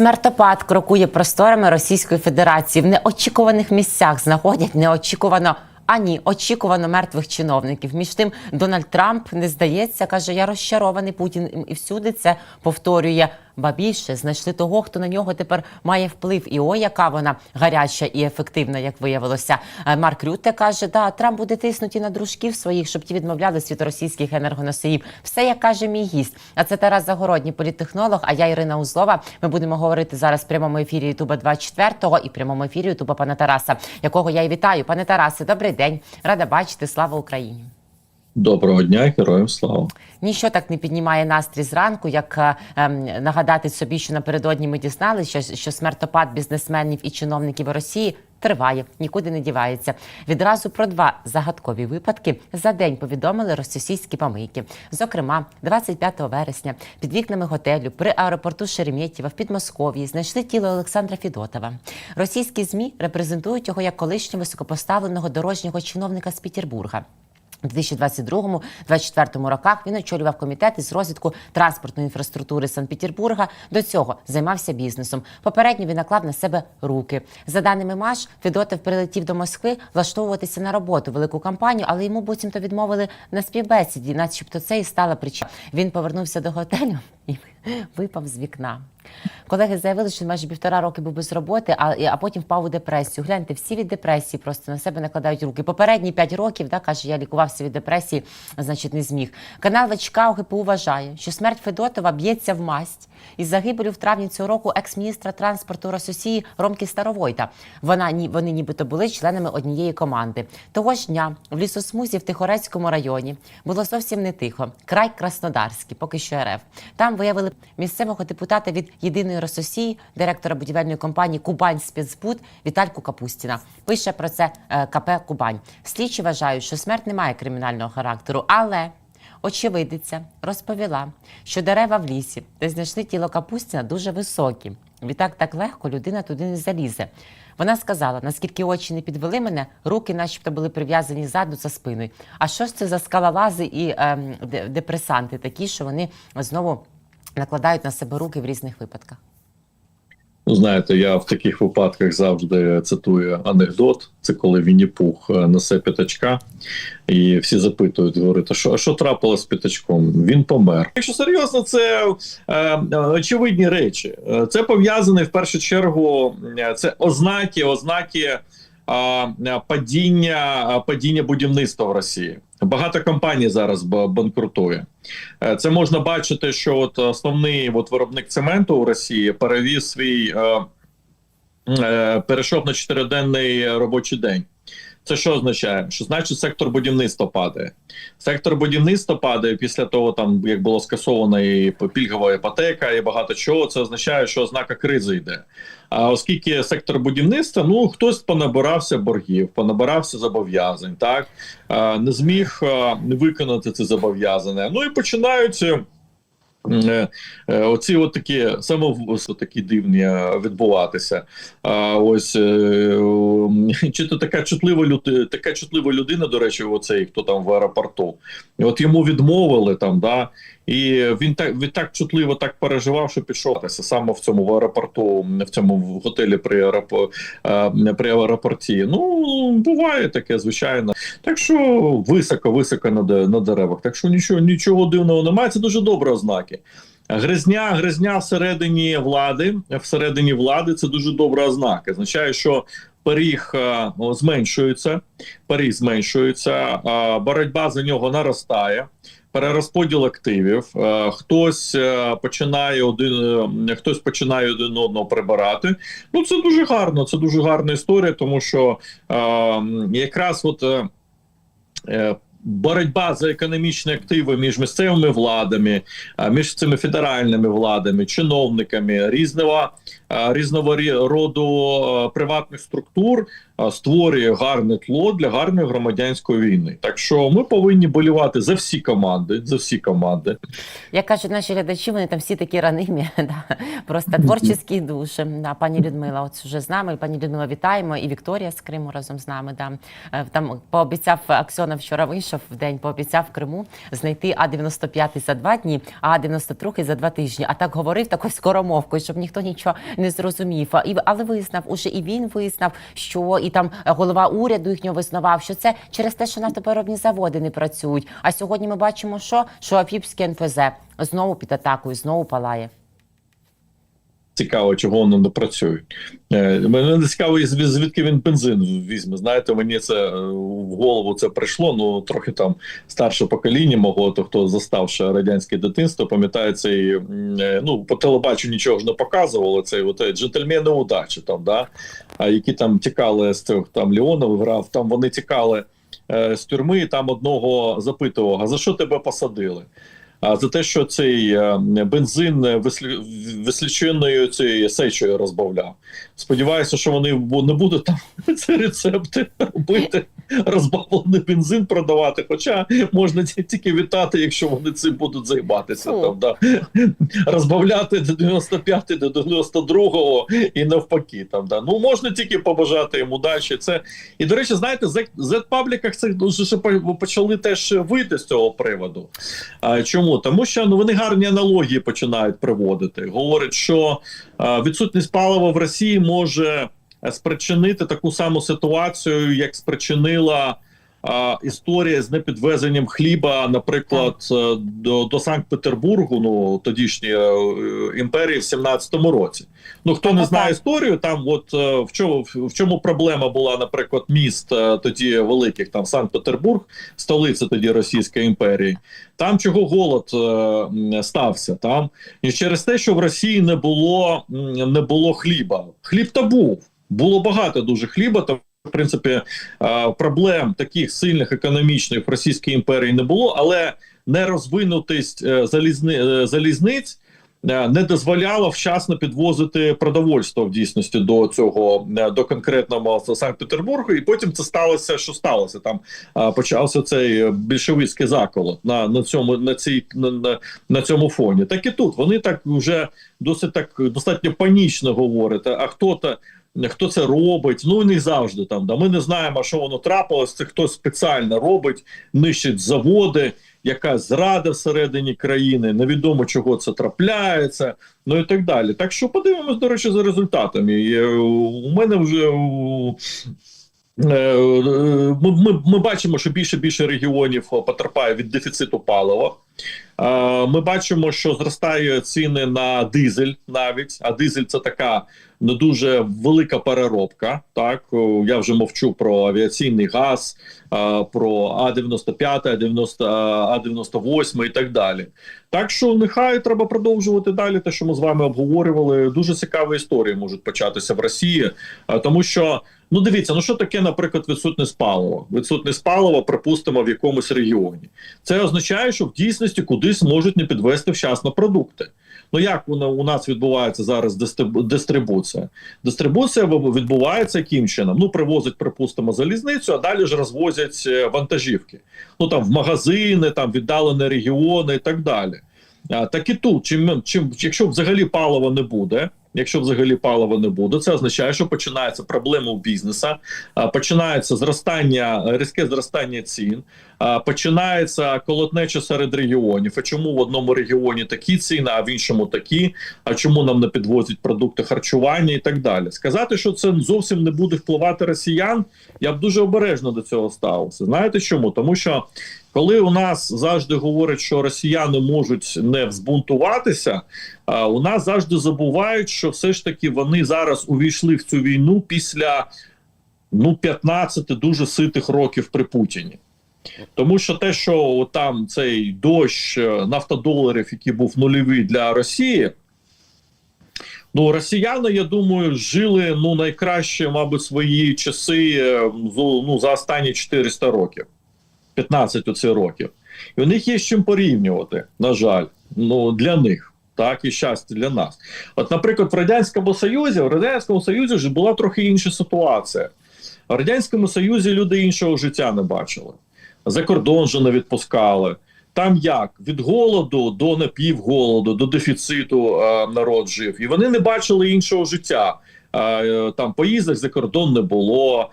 Смертопад крокує просторами Російської Федерації. В неочікуваних місцях знаходять неочікувано. Ані очікувано мертвих чиновників. Між тим Дональд Трамп не здається, каже: я розчарований Путін і всюди це повторює. Ба більше знайшли того, хто на нього тепер має вплив. І о, яка вона гаряча і ефективна, як виявилося. Е, Марк Рютте каже, да, Трамп буде тиснути на дружків своїх, щоб ті відмовлялись від російських енергоносіїв. Все як каже мій гість. А це Тарас Загородній, політтехнолог. А я Ірина Узлова. Ми будемо говорити зараз в прямому ефірі Ютуба 24-го і прямому ефірі Ютуба пана Тараса, якого я і вітаю. Пане Тарасе, добрий день. Рада бачити. Слава Україні. Доброго дня, героям слава. Ніщо так не піднімає настрій зранку, як е, ем, нагадати собі, що напередодні ми дізналися, що, що смертопад бізнесменів і чиновників Росії триває, нікуди не дівається. Відразу про два загадкові випадки за день повідомили російські помийки. Зокрема, 25 вересня під вікнами готелю при аеропорту Шереметьєва в Підмосков'ї знайшли тіло Олександра Фідотова. Російські змі репрезентують його як колишнього високопоставленого дорожнього чиновника з Петербурга. У 2022-2024 роках він очолював комітет із розвитку транспортної інфраструктури Санкт-Петербурга. До цього займався бізнесом. Попередньо він наклав на себе руки. За даними МАШ, Федотов прилетів до Москви влаштовуватися на роботу велику компанію, але йому буцімто відмовили на співбесіді, начебто це і стала причина. Він повернувся до готелю і випав з вікна. Колеги заявили, що майже півтора роки був без роботи, а, а потім впав у депресію. Гляньте, всі від депресії просто на себе накладають руки. Попередні п'ять років, да, каже, я лікувався від депресії, значить, не зміг. Канал ВЧК ОГПУ вважає, що смерть Федотова б'ється в масть із загибелю в травні цього року екс-міністра транспорту Росії Ромки Старовойта. Вона вони нібито були членами однієї команди. Того ж дня в лісосмузі в Тихорецькому районі було зовсім не тихо. Край Краснодарський, поки що РФ. Там виявили місцевого депутата від єдиної Рососії, директора будівельної компанії Кубань спецбуд Вітальку Капустіна. Пише про це е, КП Кубань. Слідчі вважають, що смерть не має кримінального характеру, але очевидиця розповіла, що дерева в лісі, де знайшли тіло Капустіна, дуже високі. Відтак так легко людина туди не залізе. Вона сказала, наскільки очі не підвели мене, руки, начебто, були прив'язані ззаду за спиною. А що ж це за скалолази і де- депресанти такі, що вони знову накладають на себе руки в різних випадках? Ну, знаєте, я в таких випадках завжди цитую анекдот. Це коли Вінні Пух е, несе п'ятачка, і всі запитують, говорять, а що, що трапилось з п'ятачком? Він помер. Якщо серйозно, це е, очевидні речі. Е, Це пов'язане в першу чергу. е, Це ознаки, ознаки. е, Падіння падіння будівництва в Росії багато компаній зараз банкрутує. Е, Це можна бачити, що от основний от виробник цементу у Росії перевіз свій е, е, перейшов на чотириденний робочий день. Це що означає? Що значить сектор будівництва падає? Сектор будівництва падає після того, там як було скасовано і пільгова іпотека, і багато чого. Це означає, що ознака кризи йде. А оскільки сектор будівництва, ну хтось понабирався боргів, понабирався зобов'язань, так е, не зміг е, виконати це зобов'язання. Ну і починають. Е, Е, Оці от такі саме такі дивні е, відбуватися. А ось чи то така чутлива людина, така чутлива людина, до речі, оцей хто там в аеропорту. От йому відмовили там, да, і він так він так чутливо так переживав, що пішов саме в цьому в аеропорту, в цьому в готелі при аеропо, е, при аеропорті. Ну буває таке, звичайно. Так що високо, високо на, на деревах. Так що нічого, нічого дивного немає. Це дуже добрі ознаки. Гризня, гризня всередині влади, всередині влади це дуже добра ознака. Означає, що пиріг е, зменшується, пиріг зменшується, боротьба за нього наростає. Перерозподіл активів, е, хтось е, починає один, е, хтось починає один одного прибирати. Ну це дуже гарно. Це дуже гарна історія, тому що якраз от боротьба за економічні активи між місцевими владами, між цими федеральними владами, чиновниками різного різного роду е, приватних структур е, створює гарне тло для гарної громадянської війни. Так що ми повинні болівати за всі команди, за всі команди. Як кажуть наші глядачі, вони там всі такі ранимі, да, просто творчі душі. Да, пані Людмила, от вже з нами. Пані Людмила, вітаємо. І Вікторія з Криму разом з нами. Да. Е, Там пообіцяв Аксьонов вчора вийшов. в день, пообіцяв Криму знайти А-95 за два дні, а А-92 за два тижні. А так говорив такою скоромовкою, щоб ніхто нічого не зрозумів. І, але визнав, уже і він визнав, що і там голова уряду їхнього визнавав, що це через те, що нафтопереробні заводи не працюють. А сьогодні ми бачимо, що, що Афіпське НПЗ знову під атакою, знову палає. Цікаво, чого вони не працюють. Е, Мене не цікаво, звідки він бензин візьме. Знаєте, мені це е, в голову це прийшло. Ну трохи там старше покоління мого, то хто застав ще радянське дитинство, пам'ятає цей е, ну по телебаченню нічого ж не показували. Цей от джентльмени удачі там, да а які там тікали з цих там Леонов грав. Там вони тікали з тюрми, там одного запитував: а за що тебе посадили? А за те, що цей е, бензин висліченою цією сечою розбавляв. Сподіваюся, що вони не будуть там ці рецепти робити, розбавлений бензин продавати. Хоча можна тільки вітати, якщо вони цим будуть займатися. Там, да. Розбавляти до 95 до 92-го і навпаки. Там, да. Ну можна тільки побажати їм удачі. Це і до речі, знаєте, в Z-пабліках це дуже почали теж вийти з цього приводу. А, чому? Тому що ну вони гарні аналогії починають приводити. Говорять, що а, відсутність палива в Росії може е, спричинити таку саму ситуацію, як спричинила. А, історія з непідвезенням хліба, наприклад, е, до, до Санкт-Петербургу, ну тодішньої е, імперії в 17-му році. Ну хто не знає історію, там от е, в чому в чому проблема була, наприклад, міст тоді великих, там Санкт-Петербург, столиця тоді Російської імперії. Там чого голод е, стався там і через те, що в Росії не було не було хліба. Хліб та був. Було багато дуже хліба. В принципі, е, проблем таких сильних економічних в Російській імперії не було, але нерозвинутість е, залізни, е, залізниць. Не дозволяла вчасно підвозити продовольство в дійсності до цього до конкретного Санкт-Петербургу, і потім це сталося, що сталося. Там почався цей більшовицький заколот на, на цьому на цій на, на цьому фоні. Так і тут вони так вже досить так достатньо панічно говорять. А хто то хто це робить? Ну не завжди там. Да ми не знаємо, що воно трапилось. Це хтось спеціально робить, нищить заводи. Якась зрада всередині країни, невідомо чого це трапляється, ну і так далі. Так що подивимось, до речі, за результатами. І, е, у мене вже Е, Ми, ми, ми бачимо, що більше більше регіонів потерпає від дефіциту палива. Е, Ми бачимо, що зростають ціни на дизель навіть. А дизель це така не дуже велика переробка. Так я вже мовчу про авіаційний газ, е, про А-95, А-90, А-98 і так далі. Так що нехай треба продовжувати далі. Те, що ми з вами обговорювали, дуже цікаві історії можуть початися в Росії, е, тому що. Ну, дивіться, ну що таке, наприклад, відсутність палива? Відсутність палива, припустимо, в якомусь регіоні. Це означає, що в дійсності кудись можуть не підвести вчасно продукти. Ну як воно у нас відбувається зараз дистрибуція? Дистрибуція відбувається яким чином? Ну, привозять, припустимо, залізницю, а далі ж розвозять е, вантажівки. Ну там в магазини, там віддалені регіони і так далі. Так і тут, чим, чим, якщо взагалі палива не буде, якщо взагалі палива не буде, це означає, що починаються проблеми у бізнеса, починається зростання, різке зростання цін, починається колотнеча серед регіонів. А чому в одному регіоні такі ціни, а в іншому такі? А чому нам не підвозять продукти харчування і так далі? Сказати, що це зовсім не буде впливати росіян, я б дуже обережно до цього ставився. Знаєте чому? Тому що коли у нас завжди говорять, що росіяни можуть не взбунтуватися, у нас завжди забувають, що все ж таки вони зараз увійшли в цю війну після ну 15 дуже ситих років при Путіні. Тому що те, що там цей дощ е, нафтодоларів, який був нульовий для Росії, ну росіяни, я думаю, жили ну найкраще, мабуть, свої часи е, ну, за останні 400 років. 15 оці років. І у них є з чим порівнювати, на жаль, ну для них, так і щастя для нас. От, наприклад, в Радянському Союзі, в Радянському Союзі ж була трохи інша ситуація. В Радянському Союзі люди іншого життя не бачили. За кордон же не відпускали. Там як від голоду до напівголоду, до дефіциту е, народ жив, і вони не бачили іншого життя. Е, Там поїздок за кордон не було,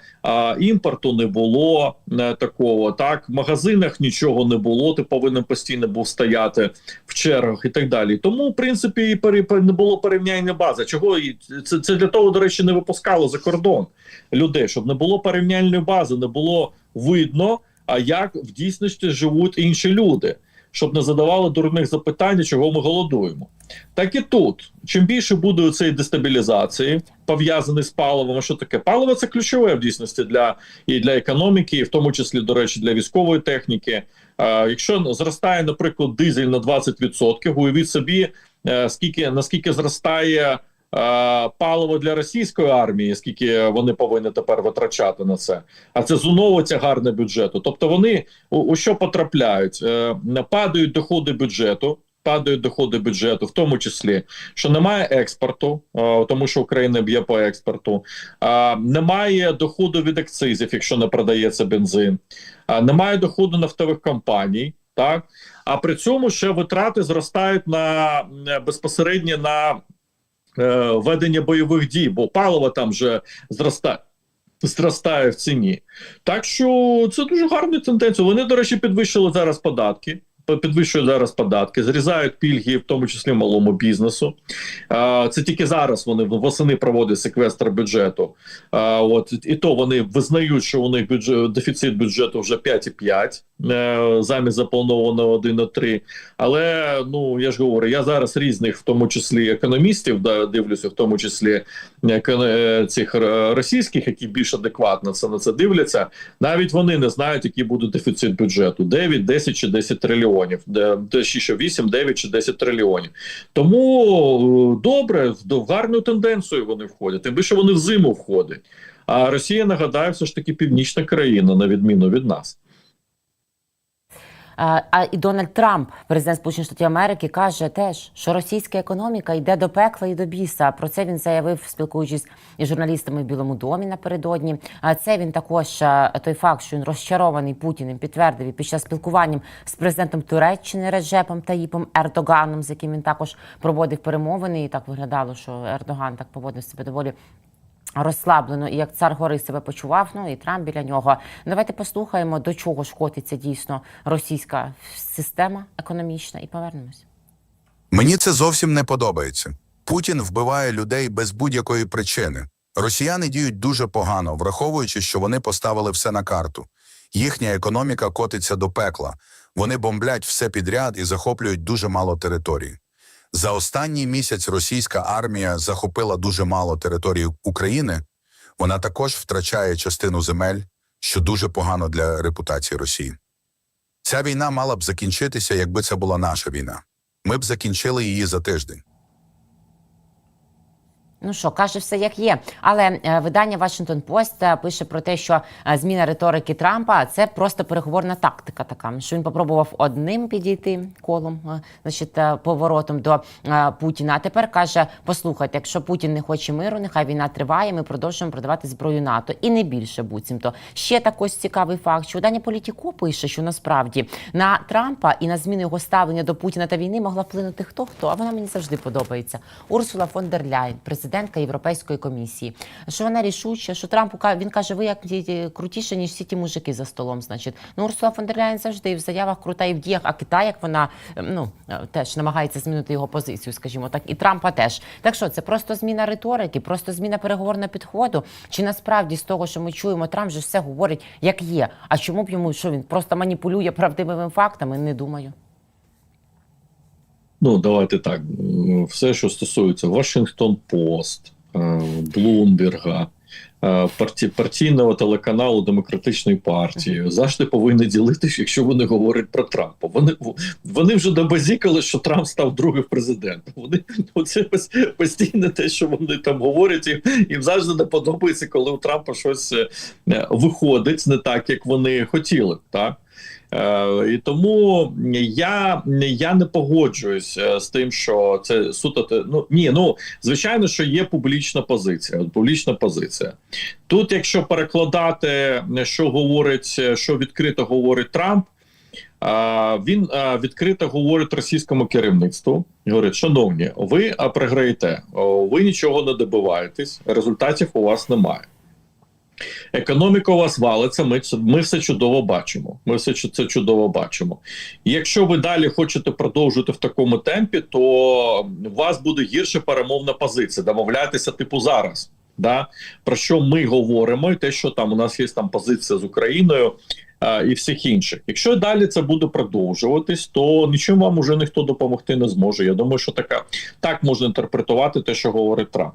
імпорту не було е, такого. Так, в магазинах нічого не було. Ти повинен постійно був стояти в чергах і так далі. Тому, в принципі, і не було порівняння бази. Чого це, це для того, до речі, не випускало за кордон людей, щоб не було порівняльної бази, не було видно, а як в дійсності живуть інші люди, щоб не задавали дурних запитань, чого ми голодуємо. Так і тут, чим більше буде цієї дестабілізації, пов'язаний з паливом, що таке? Паливо це ключове в дійсності для і для економіки, і в тому числі, до речі, для військової техніки. А, якщо зростає, наприклад, дизель на 20%, уявіть собі, е, скільки наскільки зростає. Е, Паливо для російської армії, скільки вони повинні тепер витрачати на це, а це знову тягарне бюджету. Тобто вони у, у що потрапляють? Е, падають доходи бюджету, падають доходи бюджету, в тому числі, що немає експорту, е, тому що Україна б'є по експорту, немає доходу від акцизів, якщо не продається бензин, е, немає доходу нафтових компаній. Так, а при цьому ще витрати зростають на безпосередньо на е, ведення бойових дій, бо паливо там вже зростає. Зростає в ціні, так що це дуже гарна тенденція. Вони, до речі, підвищили зараз податки. Підвищують зараз податки, зрізають пільги, в тому числі малому бізнесу. Це тільки зараз вони восени проводять секвестр бюджету. От і то вони визнають, що у них бюджет дефіцит бюджету вже 5,5 е, замість запланованого 1,3. Але ну я ж говорю, я зараз різних, в тому числі економістів, да, дивлюся, в тому числі е, цих е, російських, які більш адекватно це на це дивляться. Навіть вони не знають, який буде дефіцит бюджету: 9, 10 чи 10 трильйонів, ще що 8, 9 чи 10 трильйонів. Тому е, добре, в гарну тенденцію вони входять. Тим більше вони в зиму входять. А Росія нагадаю, все ж таки північна країна, на відміну від нас. А, і Дональд Трамп, президент Сполучених Штатів Америки, каже теж, що російська економіка йде до пекла і до біса. Про це він заявив, спілкуючись із журналістами в Білому домі напередодні. А це він також той факт, що він розчарований Путіним, підтвердив під час спілкування з президентом Туреччини Реджепом Таїпом Ердоганом, з яким він також проводив перемовини. І так виглядало, що Ердоган так поводив себе доволі розслаблено і як цар гори себе почував. Ну і Трамп біля нього. Давайте послухаємо, до чого ж котиться дійсно російська система економічна, і повернемось. Мені це зовсім не подобається. Путін вбиває людей без будь-якої причини. Росіяни діють дуже погано, враховуючи, що вони поставили все на карту. Їхня економіка котиться до пекла. Вони бомблять все підряд і захоплюють дуже мало території. За останній місяць російська армія захопила дуже мало території України. Вона також втрачає частину земель, що дуже погано для репутації Росії. Ця війна мала б закінчитися, якби це була наша війна. Ми б закінчили її за тиждень. Ну що, каже все як є. Але е, видання Washington Post е, пише про те, що е, зміна риторики Трампа це просто переговорна тактика. Така що він попробував одним підійти колом, значить, поворотом до Путіна. А тепер каже: послухайте, якщо Путін не хоче миру, нехай війна триває. Ми продовжуємо продавати зброю НАТО і не більше буцімто. Ще також цікавий факт, що видання Політіко пише, що насправді на Трампа і на зміну його ставлення до Путіна та війни могла вплинути хто хто. А вона мені завжди подобається. Урсула фон дер Ляйн, президентка Європейської комісії. Що вона рішуча, що Трампу він каже, ви як ті- ті крутіше, ніж всі ті мужики за столом. Значить, ну Урсула фон дер Ляйн завжди в заявах крута і в діях. А Китай, як вона ем, ну е, теж намагається змінити його позицію, скажімо так, і Трампа теж. Так що це просто зміна риторики, просто зміна переговорного підходу. Чи насправді з того, що ми чуємо, Трамп же все говорить як є. А чому б йому що він просто маніпулює правдивими фактами? Не думаю. Ну, давайте так. Все, що стосується Вашингтон Пост, Блумберга, парті, партійного телеканалу Демократичної партії, завжди повинні ділитися, якщо вони говорять про Трампа. Вони вони вже добазікали, що Трамп став другим президентом. Вони оце пос- постійне те, що вони там говорять, їм, їм завжди не подобається, коли у Трампа щось е, виходить не так, як вони хотіли. Так? Е, і тому я, я не погоджуюсь е, з тим, що це суто ну ні, ну звичайно, що є публічна позиція. Публічна позиція. Тут, якщо перекладати, що говорить, що відкрито говорить Трамп. а, він відкрито говорить російському керівництву. Говорить, шановні, ви програєте, ви нічого не добиваєтесь, результатів у вас немає. Економіка у вас валиться, ми, ми все чудово бачимо. Ми все це чудово бачимо. І якщо ви далі хочете продовжувати в такому темпі, то у вас буде гірша перемовна позиція. Домовляйтеся, типу, зараз. Да? Про що ми говоримо, і те, що там у нас є там позиція з Україною а, і всіх інших. Якщо далі це буде продовжуватись, то нічим вам уже ніхто допомогти не зможе. Я думаю, що така так можна інтерпретувати те, що говорить Трамп.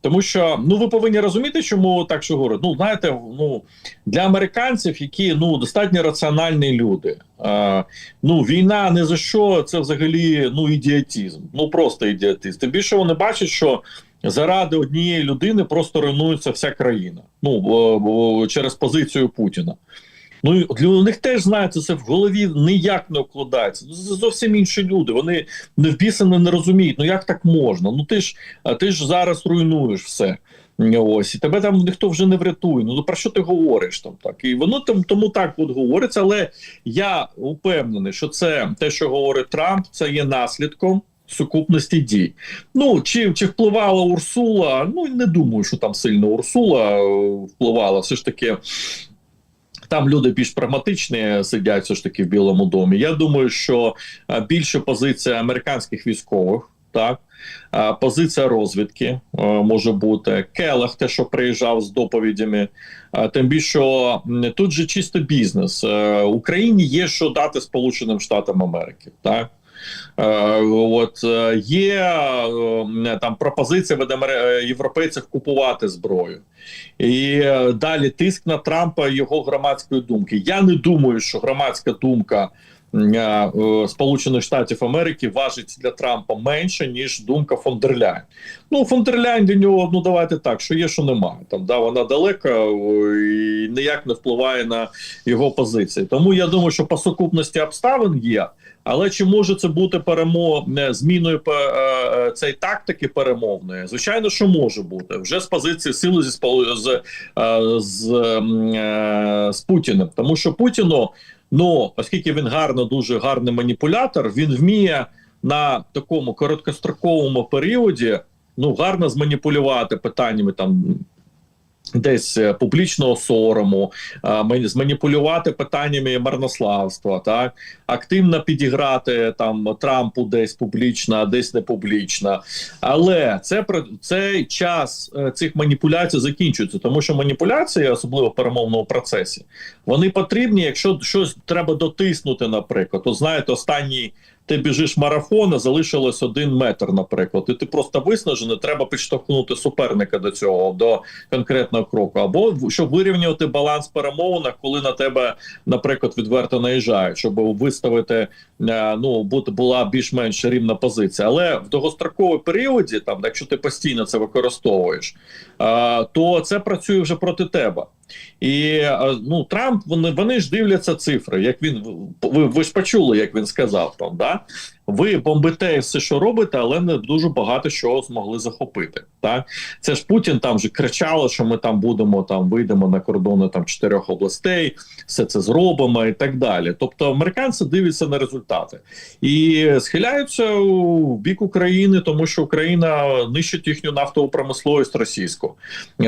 Тому що ну ви повинні розуміти, чому так що говорять. Ну знаєте, ну для американців, які ну достатньо раціональні люди. А, ну війна не за що це взагалі ну ідіотизм. Ну просто ідіотизм. Тим більше вони бачать, що заради однієї людини просто руйнується вся країна. Ну о, через позицію Путіна. Ну для них теж знаєте, це в голові ніяк не вкладається. Це зовсім інші люди. Вони не вбісені, не розуміють. Ну як так можна? Ну ти ж ти ж зараз руйнуєш все. Ось і тебе там ніхто вже не врятує. Ну про що ти говориш там так? І воно там тому так от говориться. Але я упевнений, що це те, що говорить Трамп, це є наслідком. Сукупності дій. Ну чи, чи впливала Урсула? Ну не думаю, що там сильно Урсула е, впливала. Все ж таки, там люди більш прагматичні сидять все ж таки в Білому домі. Я думаю, що е, більше позиція американських військових, так е, позиція розвідки е, може бути Келах, те, що приїжджав з доповідями. Тим більше тут же чисто бізнес. В Україні є що дати Сполученим Штатам Америки, так. Е, От е, є е, там пропозиція від європейців купувати зброю, і далі тиск на Трампа його громадської думки. Я не думаю, що громадська думка Сполучених Штатів Америки важить для Трампа менше ніж думка фон дер Ляйн. Ну фон дер Ляйн для нього, ну давайте так, що є, що немає. Там да вона далека і ніяк не впливає на його позиції. Тому я думаю, що по сукупності обставин є. Але чи може це бути перемо зміною е, е, цієї тактики перемовної? Звичайно, що може бути вже з позиції сили зі з, е, з, е, з Путіним, тому що Путіну, ну оскільки він гарно, дуже гарний маніпулятор, він вміє на такому короткостроковому періоді ну гарно зманіпулювати питаннями там. Десь е, публічного сорому, а, зманіпулювати питаннями марнославства, так активно підіграти там Трампу десь публічно, а десь не публічно. Але це цей час е, цих маніпуляцій закінчується, тому що маніпуляції, особливо в перемовному процесі, вони потрібні, якщо щось треба дотиснути, наприклад. То знаєте, останній. Ти біжиш марафон, а залишилось один метр, наприклад, і ти просто виснажений, треба підштовхнути суперника до цього, до конкретного кроку. Або щоб вирівнювати баланс перемовинах, коли на тебе, наприклад, відверто наїжджають, щоб виставити е, ну була більш-менш рівна позиція. Але в довгостроковій періоді, там, якщо ти постійно це використовуєш, е, то це працює вже проти тебе. І е, ну Трамп вони, вони ж дивляться цифри. Як він ви, ви ж почули, як він сказав там, да ви бомбите все, що робите, але не дуже багато чого змогли захопити. Так це ж Путін там же кричало, що ми там будемо там вийдемо на кордони там чотирьох областей, все це зробимо і так далі. Тобто американці дивляться на результати і схиляються у бік України, тому що Україна нищить їхню нафтову промисловість російську,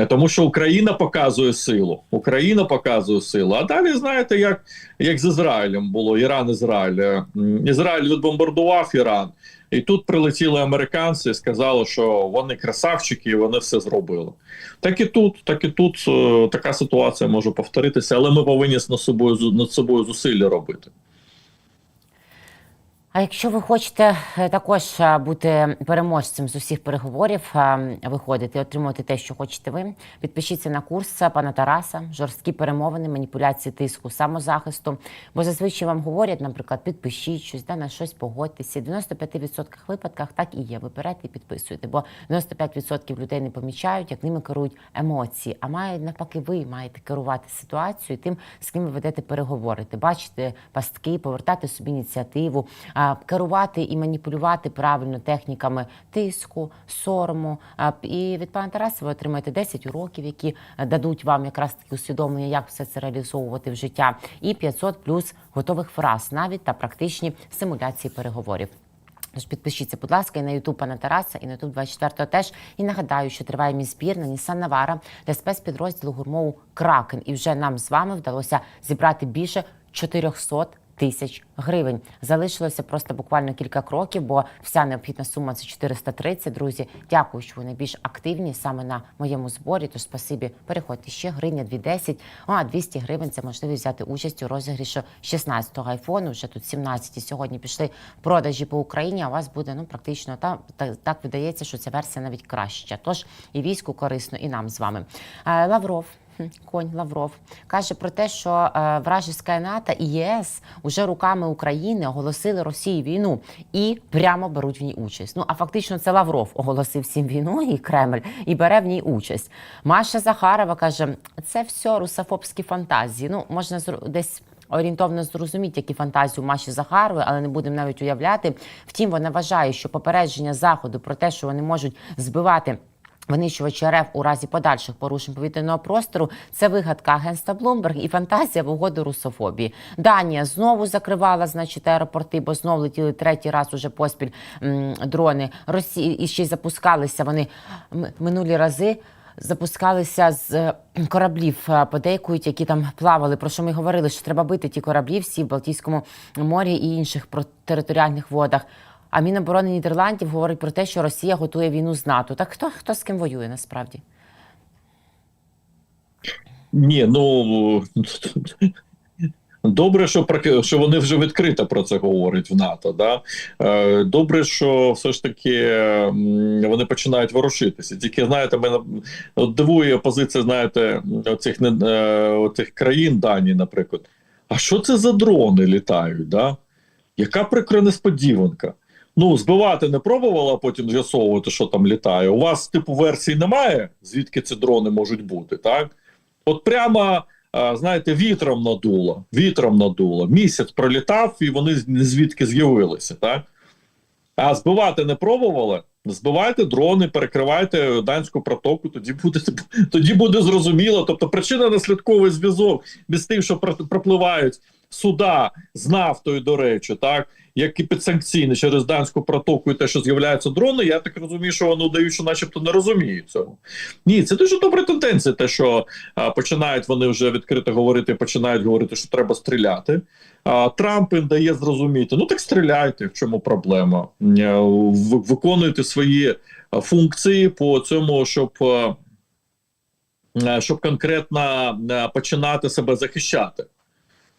тому що Україна показує силу. Україна показує силу. А далі знаєте, як, як з Ізраїлем було Іран, Ізраїль. Ізраїль відбомбардував Іран. І тут прилетіли американці і сказали, що вони красавчики, і вони все зробили. Так і тут, так і тут е, така ситуація може повторитися, але ми повинні над собою над собою зусилля робити. А якщо ви хочете е, також е, бути переможцем з усіх переговорів, е, виходити отримувати те, що хочете ви, підпишіться на курс пана Тараса, жорсткі перемовини, маніпуляції тиску, самозахисту. Бо зазвичай вам говорять, наприклад, підпишіть щось, да, на щось погодьтеся. В 95% випадках так і є. Ви берете і підписуєте, бо 95% людей не помічають, як ними керують емоції. А мають навпаки, ви маєте керувати ситуацією, тим, з ким ви ведете переговори. Бачите пастки, повертати собі ініціативу. Керувати і маніпулювати правильно техніками тиску, сорому. І від пана Тараса ви отримаєте 10 уроків, які е, дадуть вам якраз таки усвідомлення, як все це реалізовувати в життя, і 500 плюс готових фраз навіть та практичні симуляції переговорів. Тож підпишіться, будь ласка, і на Ютуб пана Тараса, і на Ютуб 24 теж. І нагадаю, що триває мій збір на Nissan Navara для спецпідрозділу гурмову Кракен. І вже нам з вами вдалося зібрати більше 400 тисяч гривень. Залишилося просто буквально кілька кроків, бо вся необхідна сума це 430. Друзі, дякую, що ви найбільш активні саме на моєму зборі. Тож спасибі, переходьте ще гривня 210, а 200 гривень це можливість взяти участь у розігріші 16-го айфону. Вже тут 17 і сьогодні пішли продажі по Україні. А у вас буде ну практично та так, так видається, що ця версія навіть краща. Тож і війську корисно, і нам з вами. Е, Лавров. Конь Лавров каже про те, що е, вражеська НАТО і ЄС уже руками України оголосили Росії війну і прямо беруть в ній участь. Ну а фактично це Лавров оголосив всім війну і Кремль і бере в ній участь. Маша Захарова каже, це все русофобські фантазії. Ну можна десь. Орієнтовно зрозуміти, які фантазії у Маші Захарової, але не будемо навіть уявляти. Втім, вона вважає, що попередження заходу про те, що вони можуть збивати Винищувачі РФ у разі подальших порушень повітряного простору це вигадка агентства Bloomberg і фантазія в угоду русофобії. Данія знову закривала, значить, аеропорти, бо знову летіли третій раз уже поспіль м, дрони. Росії і ще й запускалися вони минулі рази. Запускалися з е, кораблів, е, подейкують, які там плавали. Про що ми говорили, що треба бити ті кораблі всі в Балтійському морі і інших територіальних водах. А Міноборони Нідерландів говорить про те, що Росія готує війну з НАТО. Так хто хто з ким воює насправді? Ні, ну добре, що що вони вже відкрито про це говорять в НАТО. Да? Е, Добре, що все ж таки вони починають ворушитися. Тільки знаєте, мене дивує позиція, знаєте, оцих е, оцих країн Данії, наприклад. А що це за дрони літають? Да? Яка прикра несподіванка? Ну, збивати не пробувала, а потім з'ясовувати, що там літає. У вас типу версій немає, звідки ці дрони можуть бути, так? От прямо, знаєте, вітром надуло. Вітром надуло. Місяць пролітав, і вони звідки з'явилися, так? А збивати не пробували? Збивайте дрони, перекривайте данську протоку, тоді буде тоді буде зрозуміло. Тобто причина наслідковий зв'язок без тим, що пропливають суда з нафтою, до речі, так як і підсанкційні через данську протоку, і те, що з'являються дрони, я так розумію, що вони дають, що начебто не розуміють цього. Ні, це дуже добра тенденція, те, що а, починають вони вже відкрито говорити, починають говорити, що треба стріляти. А, Трамп їм дає зрозуміти, ну так стріляйте, в чому проблема. Е, Виконуйте свої функції по цьому, щоб. е, Щоб конкретно е, починати себе захищати.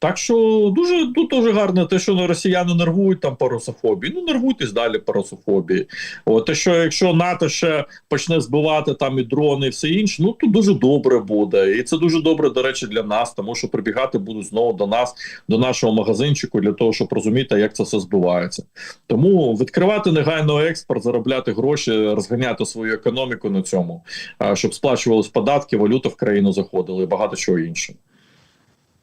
Так що дуже тут дуже гарно те, що росіяни нервують там по русофобії. Ну нервуйтесь далі по русофобії. От те, що якщо НАТО ще почне збивати там і дрони, і все інше, ну то дуже добре буде. І це дуже добре, до речі, для нас, тому що прибігати будуть знову до нас, до нашого магазинчику, для того, щоб розуміти, як це все збивається. Тому відкривати негайно експорт, заробляти гроші, розганяти свою економіку на цьому, щоб сплачувались податки, валюта в країну заходила і багато чого іншого.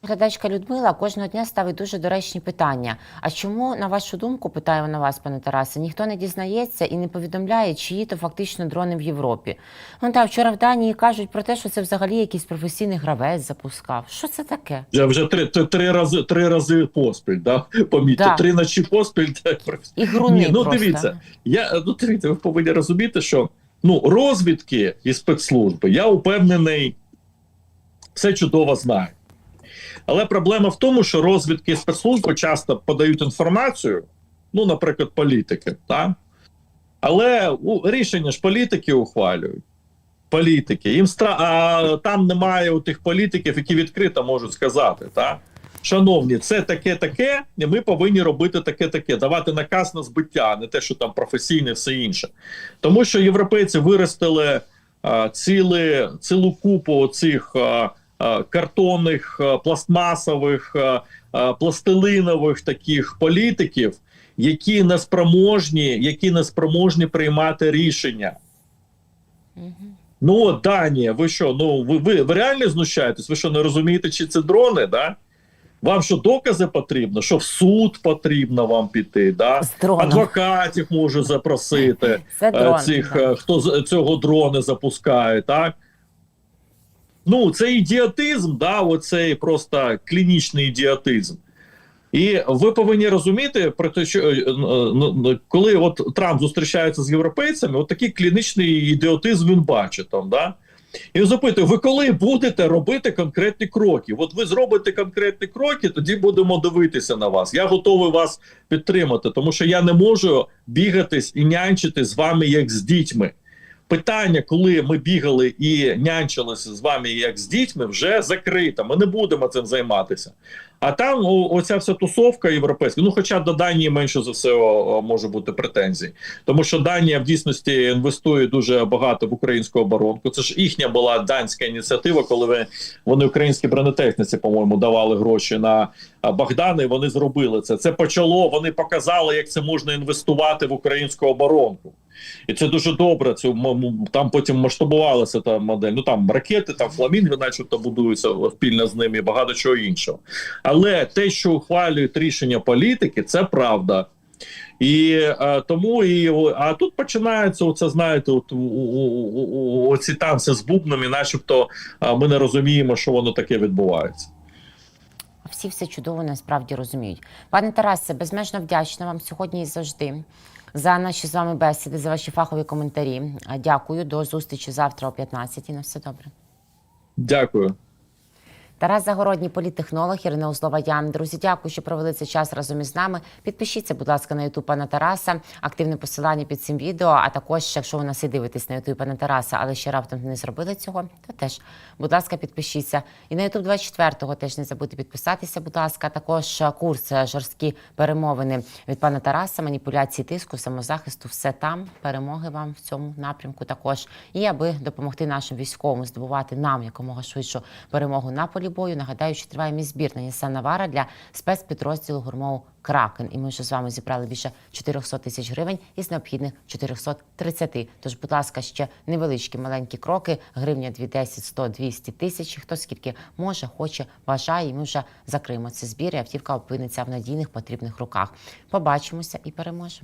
Глядачка Людмила кожного дня ставить дуже доречні питання. А чому, на вашу думку, питаю на вас, пане Тарасе, ніхто не дізнається і не повідомляє, чиї то фактично дрони в Європі? Ну так, вчора в Данії кажуть про те, що це взагалі якийсь професійний гравець запускав. Що це таке? Вже вже три, три, три рази три рази поспіль, да? Помітьте, Да. три ночі поспіль. Так, Ігруни Ні, ну просто. дивіться, я ну дивіться, ви повинні розуміти, що ну розвідки і спецслужби, я упевнений, все чудово знають. Але проблема в тому, що розвідки спецслужби часто подають інформацію, ну, наприклад, політики, так? Але у, рішення ж політики ухвалюють. Політики. Їм стра... А там немає у тих політиків, які відкрито можуть сказати, так? Шановні, це таке таке, і ми повинні робити таке таке, давати наказ на збиття, не те, що там професійне, все інше. Тому що європейці виростили а, ціли, цілу купу цих а, картонних, пластмасових, а, а, пластилинових таких політиків, які не спроможні, які не спроможні приймати рішення. Ну, Данія, ви що? Ну ви, ви, ви реально знущаєтесь? Ви що не розумієте, чи це дрони? Да? Вам що докази потрібно? Що в суд потрібно вам піти? Да? Адвокатів може запросити Це е, дрон. цих, е, хто цього дрони запускає, так? Ну, це ідіотизм, да, оцей просто клінічний ідіотизм. І ви повинні розуміти про те, що е, е, ну, коли от Трамп зустрічається з європейцями, от такий клінічний ідіотизм він бачить там, да? І запитує: ви коли будете робити конкретні кроки? От ви зробите конкретні кроки, тоді будемо дивитися на вас. Я готовий вас підтримати, тому що я не можу бігатись і нянчити з вами як з дітьми. Питання, коли ми бігали і нянчилися з вами як з дітьми, вже закрите. Ми не будемо цим займатися. А там о, оця вся тусовка європейська. Ну, хоча до Данії менше за все о, о, може бути претензій, тому що Данія в дійсності інвестує дуже багато в українську оборонку. Це ж їхня була данська ініціатива, коли вони українські бронетехніці, по-моєму, давали гроші на і вони зробили це. Це почало. Вони показали, як це можна інвестувати в українську оборонку. І це дуже добре. Це там потім масштабувалася та модель. Ну там ракети, там фламінги, начебто будуються спільно з ними, і багато чого іншого. Але те, що ухвалюють рішення політики, це правда. І е, тому і а тут починається оце, знаєте, от у, у, у, оці танці з бубнами, начебто е, ми не розуміємо, що воно таке відбувається. Всі все чудово насправді розуміють. Пане Тарасе, безмежно вдячна вам сьогодні і завжди за наші з вами бесіди, за ваші фахові коментарі. Дякую. До зустрічі завтра о 15 На все добре. Дякую. Тарас Загородній, політтехнолог, Ірина Узлова. Друзі, дякую, що провели цей час разом із нами. Підпишіться, будь ласка, на Ютуб пана Тараса. Активне посилання під цим відео. А також, якщо ви нас і дивитесь на Ютуб пана Тараса, але ще раптом не зробили цього, то теж, будь ласка, підпишіться. І на Ютуб 24-го теж не забудьте підписатися, будь ласка. Також е, курс е, жорсткі перемовини від пана Тараса, маніпуляції тиску, самозахисту. Все там. Перемоги вам в цьому напрямку також. І аби допомогти нашим військовим здобувати нам якомога швидшу перемогу на полі бою. Нагадаю, що триває мій збір на Нісан Навара для спецпідрозділу гурмову Кракен. І ми вже з вами зібрали більше 400 тисяч гривень із необхідних 430. Тож, будь ласка, ще невеличкі маленькі кроки. Гривня 2, 10, 100, 200 тисяч. Хто скільки може, хоче, бажає. І ми вже закриємо цей збір. І автівка опиниться в надійних потрібних руках. Побачимося і переможемо.